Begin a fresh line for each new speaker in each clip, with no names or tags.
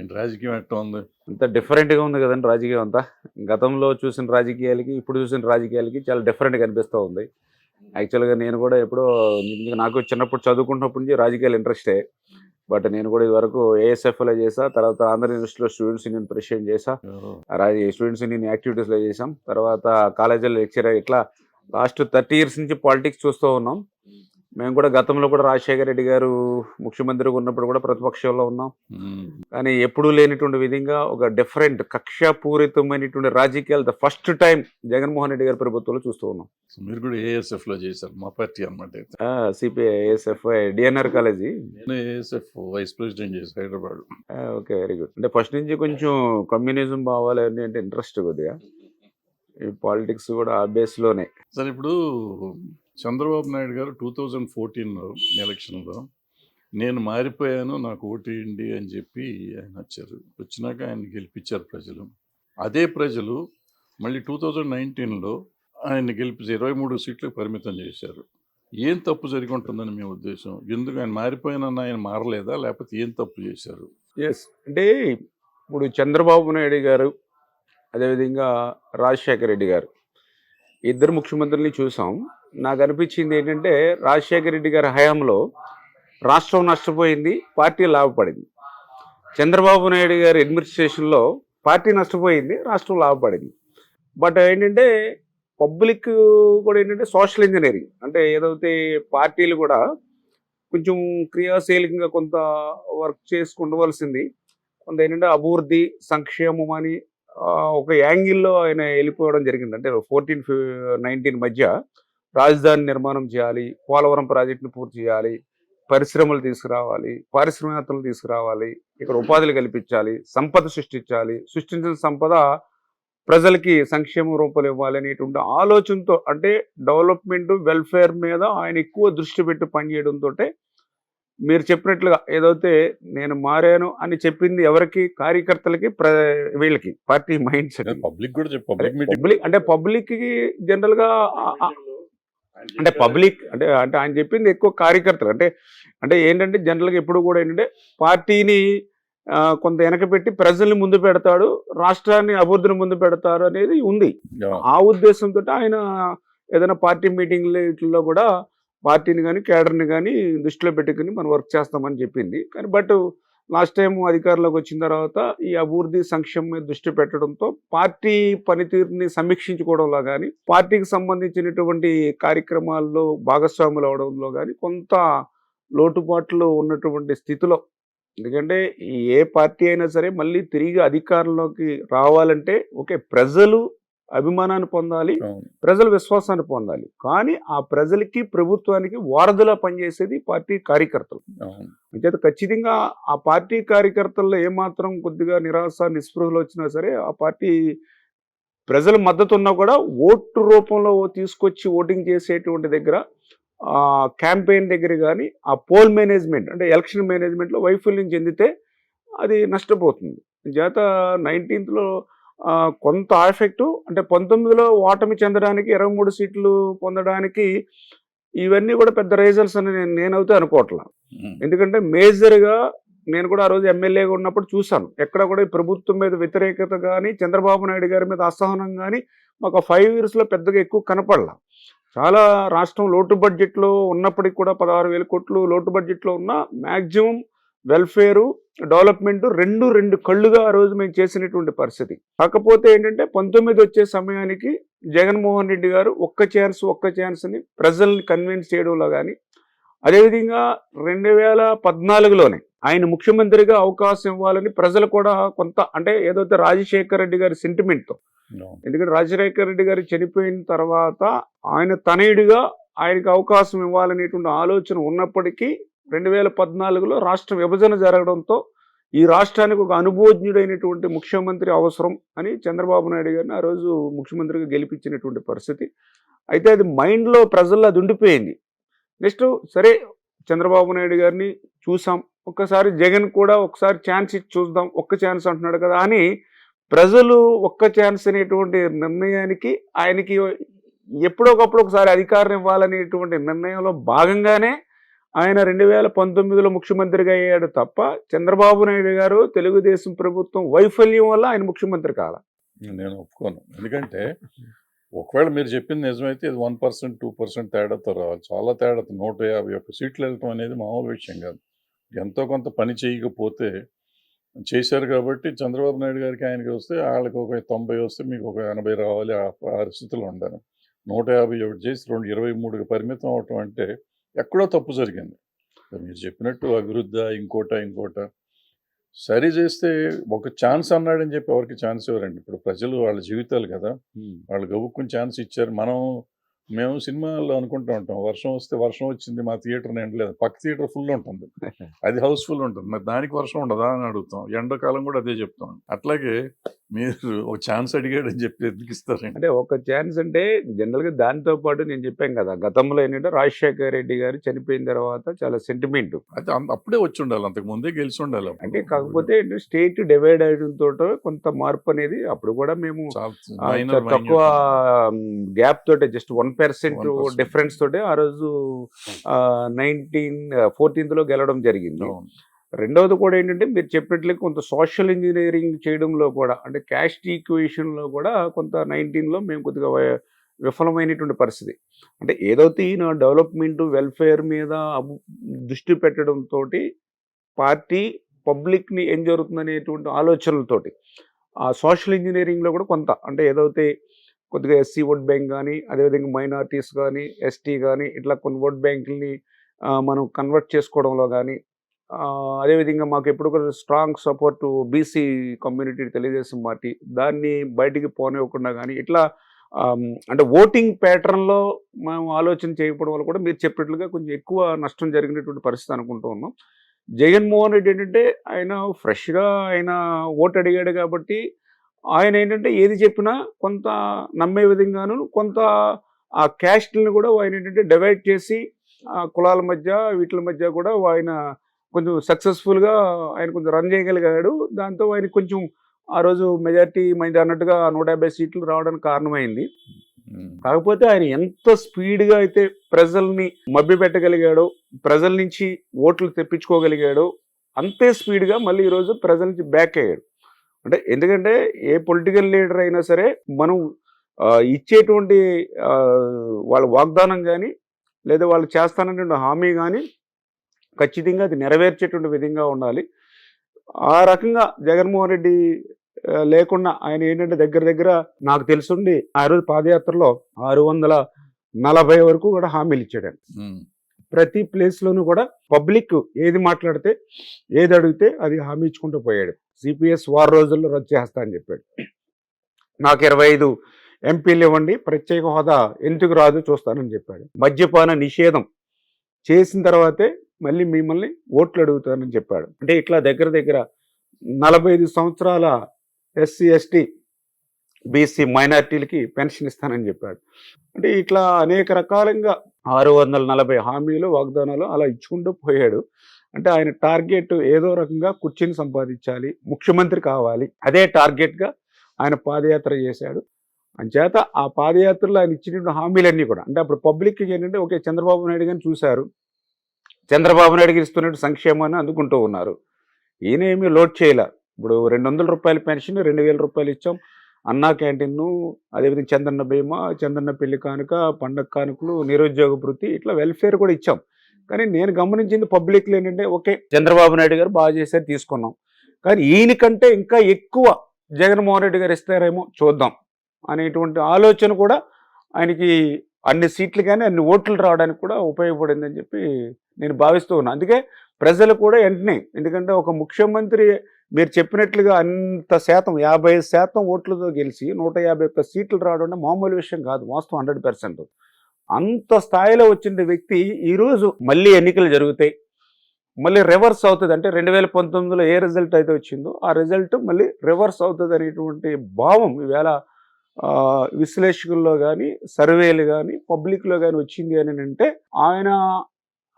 ఏంటి రాజకీయం ఎట్లా ఉంది?
అంత డిఫరెంట్గా ఉంది కదండి రాజకీయం అంతా. గతంలో చూసిన రాజకీయాలకి ఇప్పుడు చూసిన రాజకీయాలకి చాలా డిఫరెంట్గా అనిపిస్తూ ఉంది. యాక్చువల్గా నేను కూడా ఎప్పుడో నాకు చిన్నప్పుడు చదువుకుంటున్నప్పటి నుంచి రాజకీయాలు ఇంట్రెస్టే బట్ నేను కూడా ఇదివరకు ఏఎస్ఎఫ్లో చేసా తర్వాత ఆంధ్ర యూనివర్సిటీలో స్టూడెంట్స్ యూనియన్ ప్రెసిడెంట్ చేసా స్టూడెంట్స్ యూనియన్ యాక్టివిటీస్లో చేసాం తర్వాత కాలేజీలో లెక్చర్ ఇట్లా లాస్ట్ థర్టీ ఇయర్స్ నుంచి పాలిటిక్స్ చూస్తూ ఉన్నాం. మేము కూడా గతంలో కూడా రాజశేఖర రెడ్డి గారు ముఖ్యమంత్రిగా ఉన్నప్పుడు కూడా ప్రతిపక్షంలో ఉన్నాం. కానీ ఎప్పుడూ లేనిటువంటి విధంగా ఒక డిఫరెంట్ కక్షాపూరితమైనటువంటి రాజకీయాలు the first time Jaganmohan Reddy గారి ప్రభుత్వంలో చూస్తూ ఉన్నాం.
మీరు కూడా ఏఎస్ఎఫ్లో చేశారు మా పార్టీ అనమాట
సిపిఐ డిఎన్ఆర్ కాలేజీ
నేను ఏఎస్ఎఫ్ వైస్ ప్రెసిడెంట్ చేసి హైదరాబాద్.
ఓకే వెరీ గుడ్ అంటే ఫస్ట్ నుంచి కొంచెం కమ్యూనిజం భావాలు అన్నీ అంటే ఇంట్రెస్ట్ కొద్దిగా. ఈ పాలిటిక్స్ కూడా ఆ బేస్లోనే
సరే ఇప్పుడు చంద్రబాబు నాయుడు గారు టూ థౌజండ్ ఫోర్టీన్లో ఎలక్షన్లో నేను మారిపోయాను నాకు ఓటేయండి అని చెప్పి ఆయన వచ్చారు. వచ్చినాక ఆయన గెలిపించారు ప్రజలు. అదే ప్రజలు మళ్ళీ టూ థౌజండ్ నైన్టీన్లో ఆయన గెలిపించి ఇరవై మూడు సీట్లకు పరిమితం చేశారు. ఏం తప్పు జరిగి ఉంటుందని మీ ఉద్దేశం? ఎందుకు ఆయన మారిపోయినన్న ఆయన మారలేదా? లేకపోతే ఏం తప్పు చేశారు?
ఎస్ అంటే ఇప్పుడు చంద్రబాబు నాయుడు గారు అదేవిధంగా రాజశేఖర రెడ్డి గారు ఇద్దరు ముఖ్యమంత్రుల్ని చూసాం. నాకు అనిపించింది ఏంటంటే రాజశేఖర రెడ్డి గారి హయాంలో రాష్ట్రం నష్టపోయింది పార్టీ లాభపడింది. చంద్రబాబు నాయుడు గారి అడ్మినిస్ట్రేషన్లో పార్టీ నష్టపోయింది రాష్ట్రం లాభపడింది. బట్ ఏంటంటే పబ్లిక్ కూడా ఏంటంటే సోషల్ ఇంజనీరింగ్ అంటే ఏదైతే పార్టీలు కూడా కొంచెం క్రియాశీలకంగా కొంత వర్క్ చేసుకుండవలసింది. కొంత ఏంటంటే అభివృద్ధి సంక్షేమం అని ఒక యాంగిల్లో ఆయన వెళ్ళిపోవడం జరిగింది. అంటే ఫోర్టీన్ నైన్టీన్ మధ్య రాజధాని నిర్మాణం చేయాలి పోలవరం ప్రాజెక్టును పూర్తి చేయాలి పరిశ్రమలు తీసుకురావాలి పారిశ్రామికతలు తీసుకురావాలి ఇక్కడ ఉపాధులు కల్పించాలి సంపద సృష్టించాలి సృష్టించిన సంపద ప్రజలకి సంక్షేమ రూపాలు ఇవ్వాలి అనేటువంటి ఆలోచనతో అంటే డెవలప్మెంట్ వెల్ఫేర్ మీద ఆయన ఎక్కువ దృష్టి పెట్టి పనిచేయడంతో మీరు చెప్పినట్లుగా ఏదైతే నేను మారాను అని చెప్పింది ఎవరికి? కార్యకర్తలకి ప్ర వీళ్ళకి పార్టీ మైండ్ సెట్
పబ్లిక్ కూడా పబ్లిక్
అంటే పబ్లిక్కి జనరల్గా అంటే పబ్లిక్ అంటే అంటే ఆయన చెప్పింది ఎక్కువ కార్యకర్తలు. అంటే అంటే ఏంటంటే జనరల్గా ఎప్పుడు కూడా ఏంటంటే పార్టీని కొంత వెనకబెట్టి ప్రజల్ని ముందు పెడతాడు రాష్ట్రాన్ని అభివృద్ధిని ముందు పెడతారు అనేది ఉంది. ఆ ఉద్దేశంతో ఆయన ఏదైనా పార్టీ మీటింగ్లో కూడా పార్టీని కానీ కేడర్ని కానీ దృష్టిలో పెట్టుకుని మనం వర్క్ చేస్తామని చెప్పింది. కానీ బట్ లాస్ట్ టైం అధికారంలోకి వచ్చిన తర్వాత ఈ అభివృద్ధి సంక్షేమం మీద దృష్టి పెట్టడంతో పార్టీ పనితీరుని సమీక్షించుకోవడంలో కానీ పార్టీకి సంబంధించినటువంటి కార్యక్రమాల్లో భాగస్వాములు అవడంలో కానీ కొంత లోటుపాట్లు ఉన్నటువంటి స్థితిలో. ఎందుకంటే ఏ పార్టీ అయినా సరే మళ్ళీ తిరిగి అధికారంలోకి రావాలంటే ఓకే ప్రజలు అభిమానాన్ని పొందాలి ప్రజల విశ్వాసాన్ని పొందాలి. కానీ ఆ ప్రజలకి ప్రభుత్వానికి వారధిలా పనిచేసేది పార్టీ కార్యకర్తలు. అంచేత ఖచ్చితంగా ఆ పార్టీ కార్యకర్తల్లో ఏమాత్రం కొద్దిగా నిరాశ నిస్పృహలు వచ్చినా సరే ఆ పార్టీ ప్రజల మద్దతు ఉన్నా కూడా ఓటు రూపంలో తీసుకొచ్చి ఓటింగ్ చేసేటువంటి దగ్గర ఆ క్యాంపెయిన్ దగ్గర కానీ ఆ పోల్ మేనేజ్మెంట్ అంటే ఎలక్షన్ మేనేజ్మెంట్లో వైఫల్యం చెందితే అది నష్టపోతుంది. చేత నైన్టీన్త్లో కొంత ఎఫెక్టు అంటే పంతొమ్మిదిలో ఓటమి చెందడానికి ఇరవై మూడు సీట్లు పొందడానికి ఇవన్నీ కూడా పెద్ద రీజన్స్ అని నేను నేనైతే అనుకోవట్లా. ఎందుకంటే మేజర్గా నేను కూడా ఆ రోజు ఎమ్మెల్యేగా ఉన్నప్పుడు చూశాను. ఎక్కడ కూడా ఈ ప్రభుత్వం మీద వ్యతిరేకత కానీ చంద్రబాబు నాయుడు గారి మీద అసహనం కానీ మాకు ఫైవ్ ఇయర్స్లో పెద్దగా ఎక్కువ కనపడలా. చాలా రాష్ట్రం లోటు బడ్జెట్లో ఉన్నప్పటికి కూడా పదహారు వేల కోట్లు లోటు బడ్జెట్లో ఉన్న మ్యాక్సిమం వెల్ఫేరు డెవలప్మెంట్ రెండు రెండు కళ్ళుగా ఆ రోజు మేము చేసినటువంటి పరిస్థితి. కాకపోతే ఏంటంటే పంతొమ్మిది వచ్చే సమయానికి జగన్మోహన్ రెడ్డి గారు ఒక్క ఛాన్స్ ఒక్క ఛాన్స్ని ప్రజల్ని కన్విన్స్ చేయడంలో కానీ అదేవిధంగా రెండు వేల పద్నాలుగులోనే ఆయన ముఖ్యమంత్రిగా అవకాశం ఇవ్వాలని ప్రజలు కూడా కొంత అంటే ఏదైతే రాజశేఖర రెడ్డి గారి సెంటిమెంట్తో ఎందుకంటే రాజశేఖర రెడ్డి గారు చనిపోయిన తర్వాత ఆయన తనయుడిగా ఆయనకు అవకాశం ఇవ్వాలనేటువంటి ఆలోచన ఉన్నప్పటికీ రెండు వేల పద్నాలుగులో రాష్ట్ర విభజన జరగడంతో ఈ రాష్ట్రానికి ఒక అనుభోజ్ఞుడైనటువంటి ముఖ్యమంత్రి అవసరం అని చంద్రబాబు నాయుడు గారిని ఆ రోజు ముఖ్యమంత్రిగా గెలిపించినటువంటి పరిస్థితి. అయితే అది మైండ్లో ప్రజల్లో అది ఉండిపోయింది. నెక్స్ట్ సరే చంద్రబాబు నాయుడు గారిని చూసాం. ఒక్కసారి జగన్ కూడా ఒకసారి ఛాన్స్ ఇచ్చి చూద్దాం. ఒక్క ఛాన్స్ అంటున్నాడు కదా అని ప్రజలు ఒక్క ఛాన్స్ అనేటువంటి నిర్ణయానికి ఆయనకి ఎప్పుడొకప్పుడు ఒకసారి అధికారం ఇవ్వాలనేటువంటి నిర్ణయంలో భాగంగానే ఆయన రెండు వేల పంతొమ్మిదిలో ముఖ్యమంత్రిగా అయ్యాడు తప్ప చంద్రబాబు నాయుడు గారు తెలుగుదేశం ప్రభుత్వం వైఫల్యం వల్ల ఆయన ముఖ్యమంత్రి కాల.
నేను ఒప్పుకోను. ఎందుకంటే ఒకవేళ మీరు చెప్పింది నిజమైతే ఇది వన్ పర్సెంట్ టూ పర్సెంట్ తేడాతో రావాలి. చాలా తేడాతో నూట యాభై ఒక్క సీట్లు వెళ్ళటం అనేది మామూలు విషయం కాదు. ఎంతో కొంత పని చేయకపోతే చేశారు కాబట్టి చంద్రబాబు నాయుడు గారికి ఆయనకి వస్తే వాళ్ళకి ఒక తొంభై వస్తే మీకు ఒక ఎనభై రావాలి. ఆ పరిస్థితులు ఉండాలి నూట యాభై ఒకటి చేసి రెండు ఇరవై మూడుకి పరిమితం అవటం అంటే ఎక్కడో తప్పు జరిగింది. మీరు చెప్పినట్టు అభివృద్ధి ఇంకోట ఇంకోట. సరి చేస్తే ఒక ఛాన్స్ అన్నాడని చెప్పి ఎవరికి ఛాన్స్ ఇవ్వరండి. ఇప్పుడు ప్రజలు వాళ్ళ జీవితాలు కదా. వాళ్ళు గబుక్కుని ఛాన్స్ ఇచ్చారు. మనం మేము సినిమాల్లో అనుకుంటూ ఉంటాం వర్షం వస్తే వర్షం వచ్చింది మా థియేటర్ నిండలేదు పక్క థియేటర్ ఫుల్ ఉంటుంది. అది హౌస్ఫుల్ ఉంటుంది. మరి దానికి వర్షం ఉండదా అని అడుగుతాం. ఎండాకాలం కూడా అదే చెప్తాం. అట్లాగే మీరు ఒక ఛాన్స్ అడిగాడని చెప్పి ఎందుకు ఇస్తారండి
అంటే ఒక ఛాన్స్ అంటే జనరల్గా దాంతో పాటు నేను చెప్పాను కదా గతంలో ఏంటంటే రాజశేఖర రెడ్డి గారు చనిపోయిన తర్వాత చాలా సెంటిమెంట్
అయితే అప్పుడే వచ్చి ఉండాలి అంతకు ముందే గెలిచి ఉండాలి.
అంటే కాకపోతే స్టేట్ డివైడ్ అవడంతో కొంత మార్పు అనేది అప్పుడు కూడా మేము తక్కువ. గ్యాప్ తోటే జస్ట్ వన్ పర్సెంట్
1%
డిఫరెన్స్ తోటే ఆ రోజు నైన్టీన్ ఫోర్టీన్త్లో గెలవడం జరిగింది. రెండవది కూడా ఏంటంటే మీరు చెప్పినట్లే కొంత సోషల్ ఇంజనీరింగ్ చేయడంలో కూడా అంటే క్యాస్ట్ ఈక్వేషన్లో కూడా కొంత 19 లో మేము కొద్దిగా విఫలమైనటువంటి పరిస్థితి. అంటే ఏదైతే ఈయన డెవలప్మెంట్ వెల్ఫేర్ మీద దృష్టి పెట్టడం తోటి పార్టీ పబ్లిక్ని ఏం జరుగుతుంది అనేటువంటి ఆలోచనలతోటి. ఆ సోషల్ ఇంజనీరింగ్లో కూడా కొంత అంటే ఏదైతే కొద్దిగా ఎస్సీ ఓట్ బ్యాంక్ కానీ అదేవిధంగా మైనార్టీస్ కానీ ఎస్టీ కానీ ఇట్లా కొన్ని ఓట్ బ్యాంకుల్ని మనం కన్వర్ట్ చేసుకోవడంలో కానీ అదేవిధంగా మాకు ఎప్పుడు కూడా strong support BC community Telugu Desam party దాన్ని బయటికి పోనివ్వకుండా కానీ ఇట్లా అంటే ఓటింగ్ ప్యాటర్న్లో మనం ఆలోచన చేయకపోవడం వల్ల కూడా మీరు చెప్పినట్లుగా కొంచెం ఎక్కువ నష్టం జరిగినటువంటి పరిస్థితి అనుకుంటూ ఉన్నాం. జగన్మోహన్ రెడ్డి ఏంటంటే ఆయన ఫ్రెష్గా ఆయన ఓటు అడిగాడు కాబట్టి ఆయన ఏంటంటే ఏది చెప్పినా కొంత నమ్మే విధంగాను కొంత ఆ క్యాస్ట్ని కూడా ఆయన ఏంటంటే డివైడ్ చేసి ఆ కులాల మధ్య వీటి మధ్య కూడా ఆయన కొంచెం సక్సెస్ఫుల్గా ఆయన కొంచెం రన్ చేయగలిగాడు. దాంతో ఆయన కొంచెం ఆ రోజు మెజార్టీ మైండ్ అన్నట్టుగా నూట యాభై సీట్లు రావడానికి కారణమైంది. కాకపోతే ఆయన ఎంత స్పీడ్గా అయితే ప్రజల్ని మభ్యపెట్టగలిగాడో ప్రజల నుంచి ఓట్లు తెప్పించుకోగలిగాడో అంతే స్పీడ్గా మళ్ళీ ఈరోజు ప్రజల నుంచి బ్యాక్ అయ్యాడు. అంటే ఎందుకంటే ఏ పొలిటికల్ లీడర్ అయినా సరే మనం ఇచ్చేటువంటి వాళ్ళ వాగ్దానం కానీ లేదా వాళ్ళు చేస్తానటువంటి హామీ కానీ ఖచ్చితంగా అది నెరవేర్చేటువంటి విధంగా ఉండాలి. ఆ రకంగా జగన్మోహన్ రెడ్డి లేకుండా ఆయన ఏంటంటే దగ్గర దగ్గర నాకు తెలుసుండి ఆ రోజు పాదయాత్రలో ఆరు వందల నలభై వరకు కూడా హామీలు ఇచ్చాడు. ప్రతి ప్లేస్లోనూ కూడా పబ్లిక్ ఏది మాట్లాడితే ఏది అడిగితే అది హామీ ఇచ్చుకుంటూ పోయాడు. సిపిఎస్ వారం రోజుల్లో రద్దు చేస్తా అని చెప్పాడు. నాకు ఇరవై ఐదు ఎంపీలు ఇవ్వండి ప్రత్యేక హోదా ఎందుకు రాదు చూస్తానని చెప్పాడు. మద్యపాన నిషేధం చేసిన తర్వాతే మళ్ళీ మిమ్మల్ని ఓట్లు అడుగుతానని చెప్పాడు. అంటే ఇట్లా దగ్గర దగ్గర నలభై ఐదు సంవత్సరాల ఎస్సీ ఎస్టీ బీసీ మైనార్టీలకి పెన్షన్ ఇస్తానని చెప్పాడు. అంటే ఇట్లా అనేక రకాలుగా ఆరు వందల నలభై హామీలు వాగ్దానాలు అలా ఇచ్చుకుంటూ పోయాడు. అంటే ఆయన టార్గెట్ ఏదో రకంగా కుర్చీని సంపాదించాలి ముఖ్యమంత్రి కావాలి. అదే టార్గెట్గా ఆయన పాదయాత్ర చేశాడు. అంచేత ఆ పాదయాత్రలో ఆయన ఇచ్చినటువంటి హామీలన్నీ కూడా అంటే అప్పుడు పబ్లిక్ ఏంటంటే ఓకే చంద్రబాబు నాయుడు గారిని చూశారు. చంద్రబాబు నాయుడు గారు ఇస్తున్నట్టు సంక్షేమాన్ని అందుకుంటూ ఉన్నారు. ఈయన ఏమీ లోడ్ చేయలే. ఇప్పుడు రెండు వందల రూపాయల పెన్షన్ రెండు వేల రూపాయలు ఇచ్చాం. అన్నా క్యాంటీన్ను అదేవిధంగా చంద్రన్న భీమా చంద్రన్న పెళ్ళి కానుక పండగ కానుకలు నిరుద్యోగ వృత్తి ఇట్లా వెల్ఫేర్ కూడా ఇచ్చాం. కానీ నేను గమనించింది పబ్లిక్లో ఏంటంటే ఓకే చంద్రబాబు నాయుడు గారు బాగా చేశారు తీసుకున్నాం. కానీ ఈయనకంటే ఇంకా ఎక్కువ జగన్మోహన్ రెడ్డి గారు ఇస్తారేమో చూద్దాం అనేటువంటి ఆలోచన కూడా ఆయనకి అన్ని సీట్లు కానీ అన్ని ఓట్లు రావడానికి కూడా ఉపయోగపడిందని చెప్పి నేను భావిస్తూ ఉన్నాను అందుకే ప్రజలు కూడా వెంటనే ఎందుకంటే ఒక ముఖ్యమంత్రి మీరు చెప్పినట్లుగా అంత శాతం యాభై శాతం ఓట్లతో గెలిచి నూట యాభై ఒక్క సీట్లు రావడం అంటే మామూలు విషయం కాదు వాస్తవం హండ్రెడ్ పర్సెంట్. అంత స్థాయిలో వచ్చిన వ్యక్తి ఈరోజు మళ్ళీ ఎన్నికలు జరుగుతాయి. మళ్ళీ రివర్స్ అవుతుంది. అంటే రెండు వేల పంతొమ్మిదిలో ఏ రిజల్ట్ అయితే వచ్చిందో ఆ రిజల్ట్ మళ్ళీ రివర్స్ అవుతుంది అనేటువంటి భావం ఈవేళ విశ్లేషకుల్లో కానీ సర్వేలు కానీ పబ్లిక్లో కానీ వచ్చింది అని అంటే ఆయన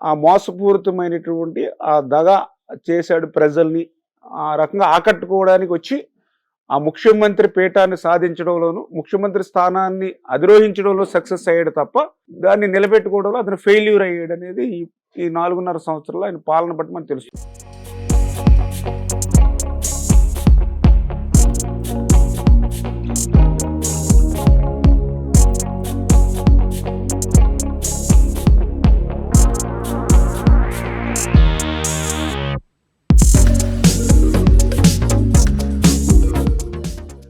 ఆ మోసపూరితమైనటువంటి ఆ దగా చేశాడు ప్రజల్ని ఆ రకంగా ఆకట్టుకోవడానికి వచ్చి ఆ ముఖ్యమంత్రి పీఠాన్ని సాధించడంలోను ముఖ్యమంత్రి స్థానాన్ని అధిరోహించడంలో సక్సెస్ అయ్యాడు తప్ప దాన్ని నిలబెట్టుకోవడంలో అతను ఫెయిల్యూర్ అయ్యాడు అనేది ఈ నాలుగున్నర సంవత్సరాల్లో ఆయన పాలన బట్టి మనకు తెలుస్తుంది.